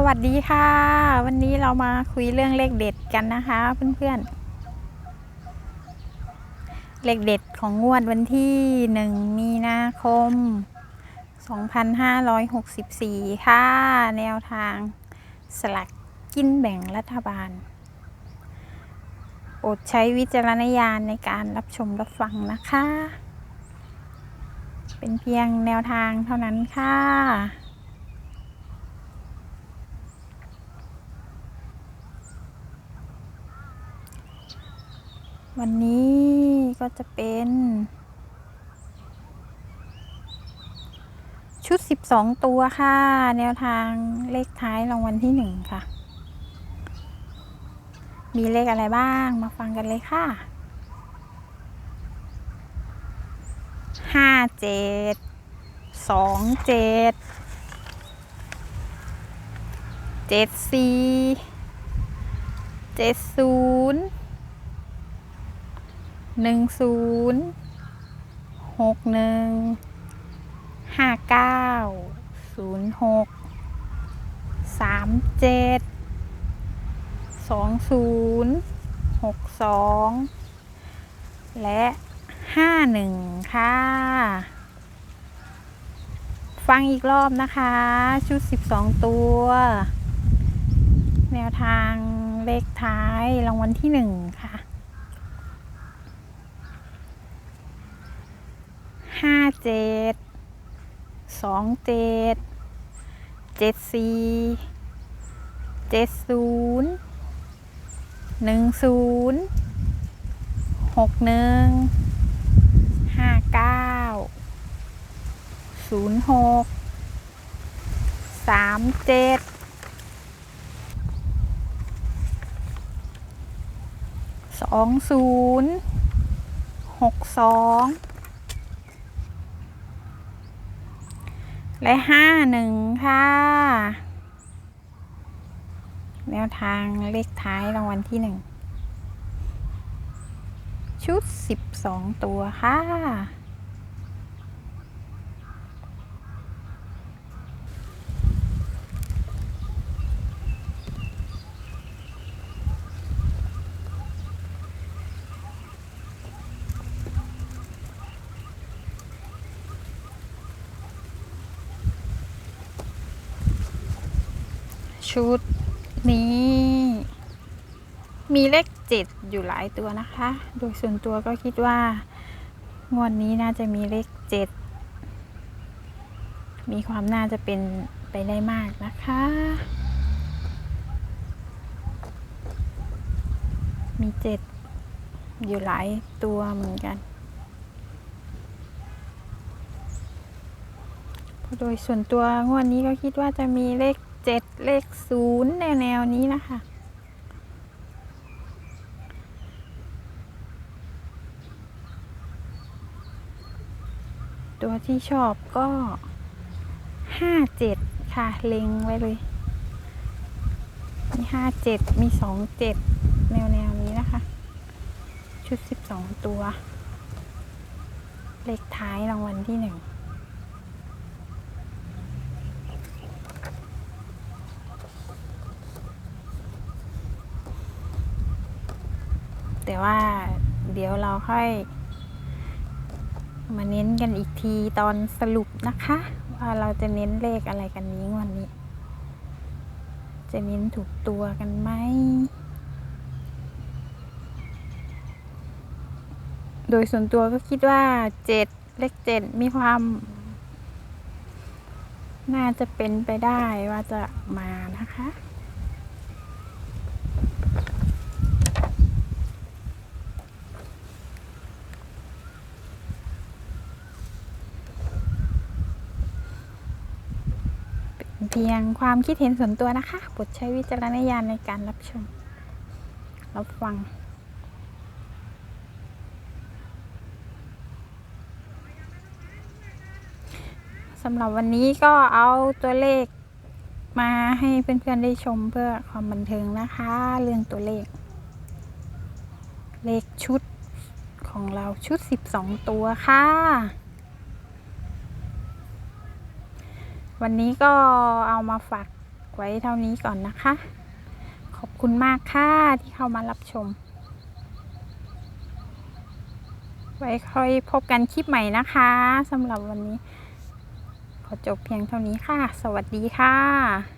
สวัสดีค่ะ วันนี้เรามาคุยเรื่องเลขเด็ดกันนะคะเพื่อนๆ เลขเด็ดของงวดวันที่1มีนาคม 2564 ค่ะ แนวทางสลักกินแบ่งรัฐบาลโปรดใช้วิจารณญาณในการรับชมรับฟังนะคะ เป็นเพียงแนวทางเท่านั้นค่ะ วันนี้ก็จะเป็น ชุด 12 ตัวค่ะ แนวทางเลขท้ายรางวัลที่หนึ่งค่ะ มีเลขอะไรบ้างมาฟังกันเลยค่ะห้าเจ็ดสองเจ็ดเจ็ดสี่เจ็ดศูนย์ หนึ่งศูนย์หกหนึ่งห้าเก้าศูนย์หกสามเจ็ดสองศูนย์หกสองและห้าหนึ่งค่ะ ฟังอีกรอบนะคะ ชุด12ตัว แนวทางเลขท้ายรางวัลที่หนึ่งค่ะ ห้าเจ็ด สองเจ็ดเจ็ดสี่เจ็ดศูนย์หนึ่งศูนย์หกหนึ่งห้าเก้าศูนย์หกสามเจ็ดสองศูนย์หกสอง และห้าหนึ่งค่ะ แนวทางเลขท้ายรางวัลที่หนึ่งชุดสิบสองตัวค่ะ ชุดนี้ มีเลขเจ็ดอยู่หลายตัวนะคะ โดยส่วนตัวก็คิดว่างวดนี้น่าจะมีเลขเจ็ดมีความน่าจะเป็นไปได้มากนะคะ มีเจ็ดอยู่หลายตัวเหมือนกันโดยส่วนตัวงวดนี้ก็คิดว่าจะมีเลข เจ็ดเลขศูนย์แนวแนวนี้นะคะ ตัวที่ชอบก็ห้าเจ็ดค่ะ เล็งไว้เลย มีห้าเจ็ดมีสองเจ็ดแนวแนวนี้นะคะ ชุดสิบสองตัว เลขท้ายรางวัลที่หนึ่ง แต่ว่าเดี๋ยวเราค่อยมาเน้นกันอีกทีตอนสรุปนะคะ ว่าเราจะเน้นเลขอะไรกันนี้วันนี้ จะเน้นถูกตัวกันไหมโดยส่วนตัวก็คิดว่าเจ็ดเลขเจ็ดมีความ น่าจะเป็นไปได้ว่าจะมานะคะ พียงความคิดเห็นส่วนตัวนะคะโปรดใช้วิจารณญาณในการรับชม รับฟัง สำหรับวันนี้ก็เอาตัวเลขมาให้เพื่อนๆได้ชมเพื่อความบันเทิงนะคะ เรื่องตัวเลข เลขชุดของเราชุด 12 ตัวค่ะ วันนี้ก็เอามาฝากไว้เท่านี้ก่อนนะคะ ขอบคุณมากค่ะที่เข้ามารับชม ไว้ค่อยพบกันคลิปใหม่นะคะสำหรับวันนี้ ขอจบเพียงเท่านี้ค่ะ สวัสดีค่ะ